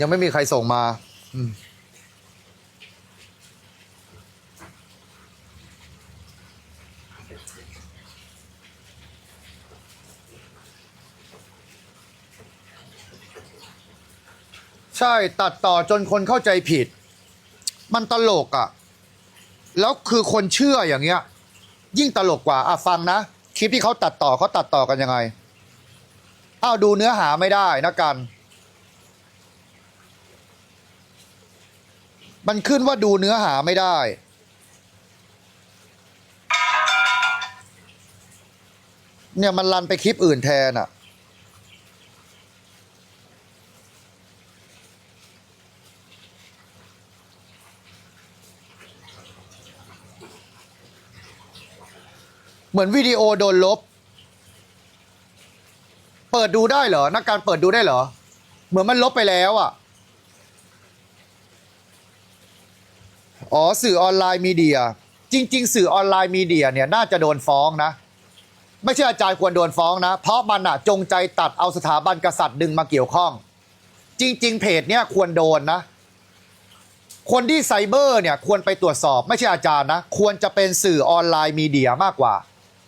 ยังไม่มีใครส่งมา อืมใช่ตัดต่อจนคนเข้าใจผิด มันตลกอะ่ะ แล้วคือคนเชื่ออย่างเงี้ย ยิ่งตลกกว่าอะฟังนะ คลิปที่เขาตัดต่อเขาตัดต่อกันยังไงอ้าวดูเนื้อหาไม่ได้นะกัน มันขึ้นว่าดูเนื้อหาไม่ได้ เนี่ยมันรันไปคลิปอื่นแทนอะเหมือนวิดีโอโดนลบ เปิดดูได้เหรอ นักการเปิดดูได้เหรอ เหมือนมันลบไปแล้วอะ อ๋อสื่อออนไลน์มีเดีย จริง ๆ สื่อออนไลน์มีเดียเนี่ยน่าจะโดนฟ้องนะ ไม่ใช่อาจารย์ควรโดนฟ้องนะ เพราะมันอะจงใจตัดเอาสถาบันกษัตริย์ดึงมาเกี่ยวข้อง จริง ๆ เพจเนี่ยควรโดนนะ คนที่ไซเบอร์เนี่ยควรไปตรวจสอบ ไม่ใช่อาจารย์นะ ควรจะเป็นสื่อออนไลน์มีเดียมากกว่า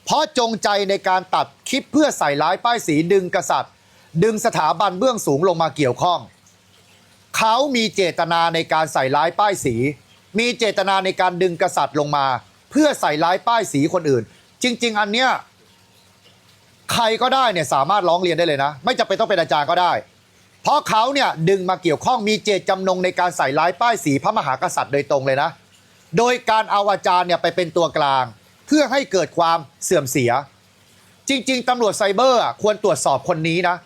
เพราะจงใจในการตัดคลิปเพื่อใส่ร้ายป้ายสีดึงกษัตริย์ ดึงสถาบันเบื้องสูงลงมาเกี่ยวข้องเขามีเจตนาในการใส่ร้ายป้ายสี มีเจตนาในการดึงกษัตริย์ลงมา เพื่อใส่ร้ายป้ายสีคนอื่น จริง ๆ อันเนี้ยใครก็ได้เนี่ยสามารถร้องเรียนได้เลยนะ ไม่จำเป็นต้องเป็นอาจารย์ก็ได้ เพราะเขาเนี่ยดึงมาเกี่ยวข้องมีเจตจำนงในการใส่ร้ายป้ายสีพระมหากษัตริย์โดยตรงเลยนะ โดยการเอาอาจารย์เนี่ยไปเป็นตัวกลาง เพื่อให้เกิดความเสื่อมเสีย จริง ๆตำรวจไซเบอร์ควรตรวจสอบคนนี้นะ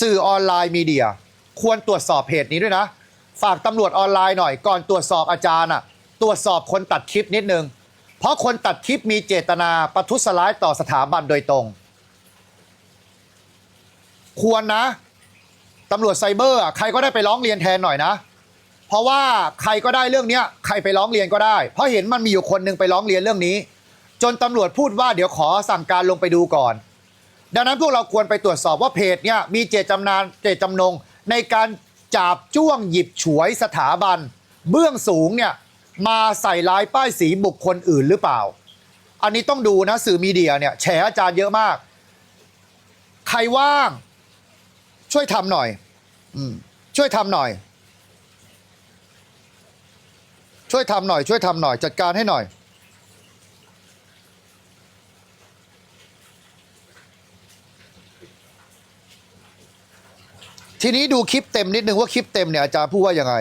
สื่อออนไลน์มีเดีย ควรตรวจสอบเพจนี้ด้วยนะ ฝากตำรวจออนไลน์หน่อยก่อนตรวจสอบอาจารย์อะตรวจสอบคนตัดคลิปนิดนึง เพราะคนตัดคลิปมีเจตนาประทุษร้ายต่อสถาบันโดยตรง ควรนะตำรวจไซเบอร์อะใครก็ได้ไปร้องเรียนแทนหน่อยนะ เพราะว่าใครก็ได้เรื่องเนี้ยใครไปร้องเรียนก็ได้ เพราะเห็นมันมีอยู่คนหนึงไปร้องเรียนเรื่องนี้ จนตำรวจพูดว่าเดี๋ยวขอสั่งการลงไปดูก่อน ดังนั้นพวกเราควรไปตรวจสอบว่าเพจเนี่ยมีเจตจำนานเจตจำนงในการ จับจ้วงหยิบฉวยสถาบัน เบื้องสูงเนี่ยมาใส่ร้ายป้ายสีบุคคลอื่นหรือเปล่า อันนี้ต้องดูนะสื่อมีเดียเนี่ยแฉอาจารย์เยอะมาก ใครว่าง ช่วยทำหน่อยอืมช่วยทำหน่อย ช่วยทำหน่อย ช่วยทำหน่อย จัดการให้หน่อย ทีนี้ดูคลิปเต็มนิดนึงว่าคลิปเต็มเนี่ยอาจารย์พูดว่ายังไง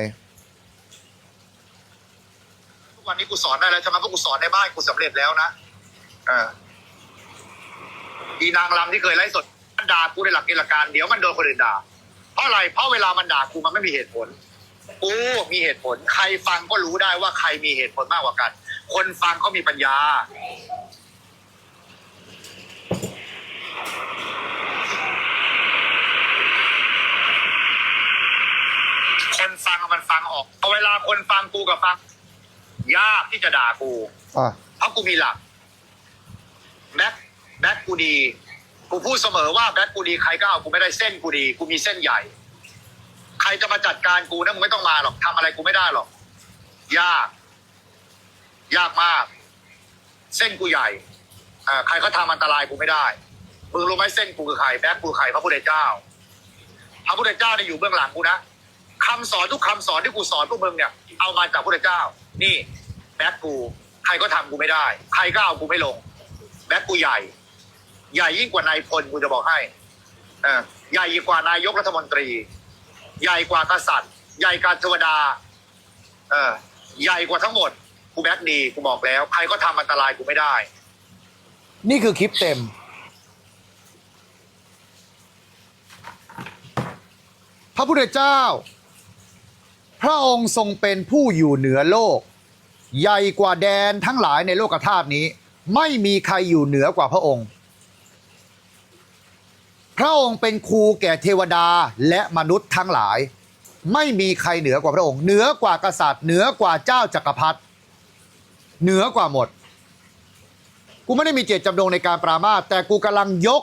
ทุกวันนี้กูสอนได้แล้วใช่ไหมเพราะกูสอนในบ้านกูสำเร็จแล้วนะเอออีนางรำที่เคยไลฟ์สดมันด่ากูในหลักเกณฑ์หลักการเดี๋ยวมันโดนคนอื่นด่าเพราะอะไรเพราะเวลามันด่ากูมันไม่มีเหตุผลกูมีเหตุผล ใครฟังก็รู้ได้ว่าใครมีเหตุผลมากกว่ากัน คนฟังเขามีปัญญา คนฟังมันฟังออกเอาเวลา คนฟังกูกับฟัง ยากที่จะด่ากูอะเพราะกูมีหลักแบ็คแบ็คกูดี กูพูดเสมอว่าแบ็คกูดีใครก็เอากูไม่ได้เส้นกูดี กูมีเส้นใหญ่ ใครจะมาจัดการกูนะมึงไม่ต้องมาหรอกทำอะไรกูไม่ได้หรอก ยาก ยากมาก เส้นกูใหญ่อ่าใครเขาทำอันตรายกูไม่ได้มึงรู้ไหมเส้นกูคือใครแบ็คกูคือใครพระพุทธเจ้าพระพุทธเจ้าเนี่ยอยู่เบื้องหลังกูนะ คำสอนทุกคำสอนที่กูสอนพวกมึงเนี่ย เอามาจากพระเจ้า นี่แบ็คกูใครก็ทำกูไม่ได้ ใครก็เอากูไม่ลง แบ็คกูใหญ่ ใหญ่ยิ่งกว่านายพลกูจะบอกให้อใหญ่ยิ่งกว่านายกรัฐมนตรี ใหญ่กว่ากษัตริย์ ใหญ่กว่าเทวดาเออใหญ่กว่าทั้งหมดกูแบ็คดีกูบอกแล้ว ใครก็ทำอันตรายกูไม่ได้ นี่คือคลิปเต็ม พระพุทธเจ้า พระองค์ทรงเป็นผู้อยู่เหนือโลก ใหญ่กว่าแดนทั้งหลายในโลกธาตุนี้ ไม่มีใครอยู่เหนือกว่าพระองค์ พระองค์เป็นครูแก่เทวดาและมนุษย์ทั้งหลาย ไม่มีใครเหนือกว่าพระองค์ เหนือกว่ากษัตริย์ เหนือกว่าเจ้าจักรพรรดิเหนือกว่าหมด กูไม่ได้มีเจตจำนงในการปรามาสแต่กูกำลังยก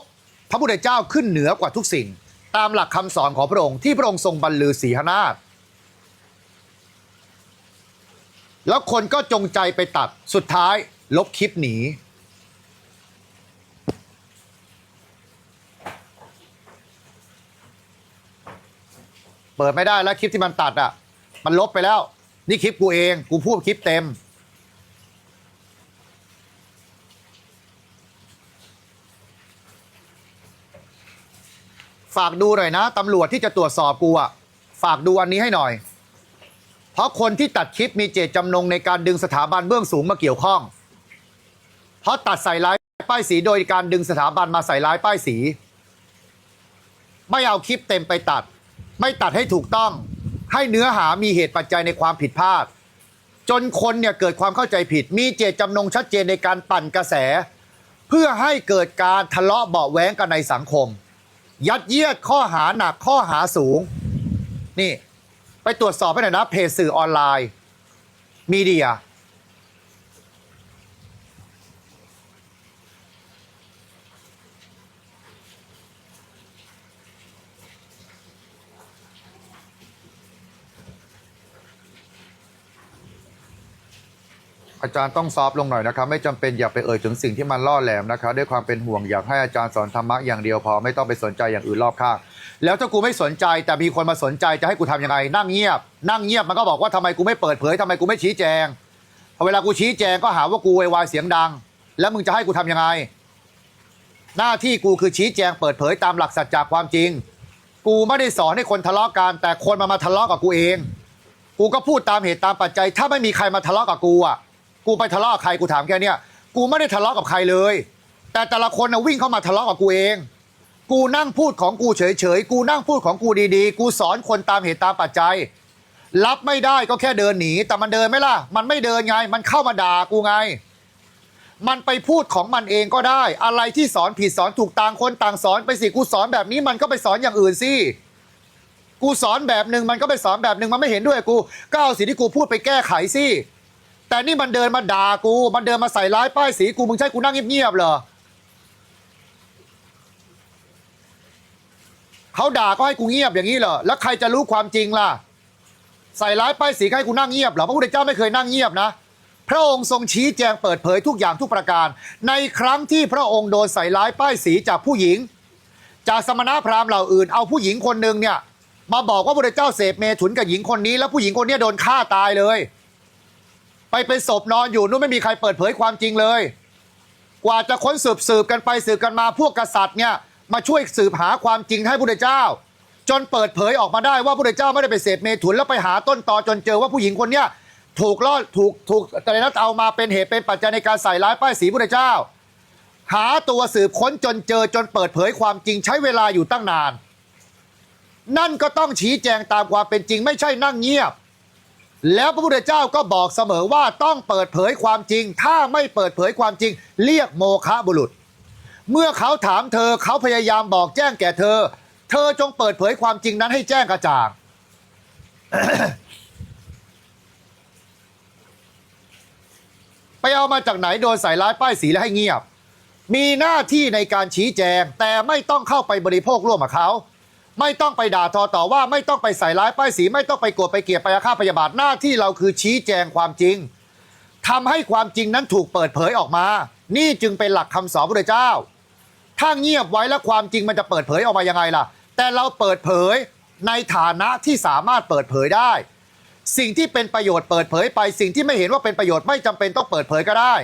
พระพุทธเจ้าขึ้นเหนือกว่าทุกสิ่ง ตามหลักคำสอนของพระองค์ที่พระองค์ทรงบรรลือสีหนาฏ แล้วคนก็จงใจไปตัดสุดท้ายลบคลิปหนี เปิดไม่ได้แล้วคลิปที่มันตัดอะ มันลบไปแล้ว นี่คลิปกูเอง กูพูดคลิปเต็ม ฝากดูหน่อยนะตำรวจที่จะตรวจสอบกูอะ ฝากดูอันนี้ให้หน่อย เพราะคนที่ตัดคลิปมีเจตจำนงในการดึงสถาบันเบื้องสูงมาเกี่ยวข้อง เพราะตัดใส่ร้ายป้ายสีโดยการดึงสถาบันมาใส่ร้ายป้ายสี ไม่เอาคลิปเต็มไปตัด ไม่ตัดให้ถูกต้อง ให้เนื้อหามีเหตุปัจจัยในความผิดพลาด จนคนเนี่ยเกิดความเข้าใจผิด มีเจตจำนงชัดเจนในการปั่นกระแส เพื่อให้เกิดการทะเลาะเบาะแวงกันในสังคม ยัดเยียดข้อหาหนักข้อหาสูง นี่ ไปตรวจสอบให้หน่อยนะ เพจสื่อออนไลน์ มีเดีย อาจารย์ต้องซอฟลงหน่อยนะครับ ไม่จำเป็นอย่าไปเอ่ยถึงสิ่งที่มันล่อแหลมนะครับ ด้วยความเป็นห่วงอยากให้อาจารย์สอนธรรมะอย่างเดียวพอไม่ต้องไปสนใจอย่างอื่นรอบข้าง แล้วถ้ากูไม่สนใจแต่มีคนมาสนใจจะให้กูทำยังไง นั่งเงียบ นั่งเงียบมันก็บอกว่าทำไมกูไม่เปิดเผยทำไมกูไม่ชี้แจงพอเวลากูชี้แจงก็หาว่ากูวายวายเสียงดัง แล้วมึงจะให้กูทำยังไง หน้าที่กูคือชี้แจงเปิดเผยตามหลักสัจจะความจริง กูไม่ได้สอนให้คนทะเลาะกันแต่คนมามาทะเลาะกับกูเอง กูก็พูดตามเหตุตามปัจจัย ถ้าไม่มีใครมาทะเลาะกับกูอะกูไปทะเลาะกับใครกูถามแค่เนี้ยกูไม่ได้ทะเลาะกับใครเลย แต่แต่ละคนนะวิ่งเข้ามาทะเลาะกับกูเอง กูนั่งพูดของกูเฉยๆ กูนั่งพูดของกูดีๆ กูสอนคนตามเหตุตามปัจจัย รับไม่ได้ก็แค่เดินหนี แต่มันเดินไหมล่ะ มันไม่เดินไง มันเข้ามาด่ากูไง มันไปพูดของมันเองก็ได้ อะไรที่สอนผิดสอนถูกต่างคนต่างสอนไปสิ กูสอนแบบนี้มันก็ไปสอนอย่างอื่นสิ กูสอนแบบหนึ่งมันก็ไปสอนแบบหนึ่งมันไม่เห็นด้วยกู ก็เอาสิ่งที่กูพูดไปแก้ไขสิ แต่นี่มันเดินมาด่ากู มันเดินมาใส่ร้ายป้ายสีกู มึงใช่กูนั่งเงียบๆเหรอ เขาด่าก็ให้กูเงียบอย่างนี้เหรอแล้วใครจะรู้ความจริงล่ะ ใส่ร้ายป้ายสีให้กูนั่งเงียบเหรอพระพุทธเจ้าไม่เคยนั่งเงียบนะพระองค์ทรงชี้แจงเปิดเผยทุกอย่างทุกประการ ในครั้งที่พระองค์โดนใส่ร้ายป้ายสีจากผู้หญิง จากสมณพราหมณ์เหล่าอื่น เอาผู้หญิงคนหนึ่งเนี่ยมาบอกว่าพระพุทธเจ้าเสพเมถุนกับหญิงคนนี้ แล้วผู้หญิงคนนี้โดนฆ่าตายเลย ไปเป็นศพนอนอยู่นู้นไม่มีใครเปิดเผยความจริงเลย กว่าจะค้นสืบสืบกันไปสืบกันมาพวกกษัตริย์เนี่ย มาช่วยสืบหาความจริงให้พระพุทธเจ้า จนเปิดเผยออกมาได้ว่าพระพุทธเจ้าไม่ได้ไปเสพเมถุนแล้วไปหาต้นตอจนเจอว่าผู้หญิงคนเนี้ยถูกล่อถูกถูกอะไรนะเอามาเป็นเหตุเป็นปัจจัยในการใส่ร้ายป้ายสีพระพุทธเจ้า หาตัวสืบค้นจนเจอจนเปิดเผยความจริงใช้เวลาอยู่ตั้งนาน นั่นก็ต้องชี้แจงตามความเป็นจริงไม่ใช่นั่งเงียบ แล้วพระพุทธเจ้าก็บอกเสมอว่าต้องเปิดเผยความจริง ถ้าไม่เปิดเผยความจริง เรียกโมฆะบุรุษ เมื่อเขาถามเธอเขาพยายามบอกแจ้งแก่เธอ เธอจงเปิดเผยความจริงนั้นให้แจ้งกระจ่าง ไปเอามาจากไหนโดนใส่ร้ายป้ายสีและให้เงียบ มีหน้าที่ในการชี้แจง แต่ไม่ต้องเข้าไปบริโภคร่วมกับเขาไม่ต้องไปด่าทอต่อว่าไม่ต้องไปใส่ร้ายป้ายสี ไม่ต้องไปโกรธไปเกลียดไปอาฆาตพยาบาทหน้าที่เราคือชี้แจงความจริงทำให้ความจริงนั้นถูกเปิดเผยออกมา นี่จึงเป็นหลักคำสอนพระเจ้า ถ้าเงียบไว้แล้วความจริงมันจะเปิดเผยออกมายังไงล่ะ แต่เราเปิดเผยในฐานะที่สามารถเปิดเผยได้ สิ่งที่เป็นประโยชน์เปิดเผยไป สิ่งที่ไม่เห็นว่าเป็นประโยชน์ไม่จำเป็นต้องเปิดเผยก็ได้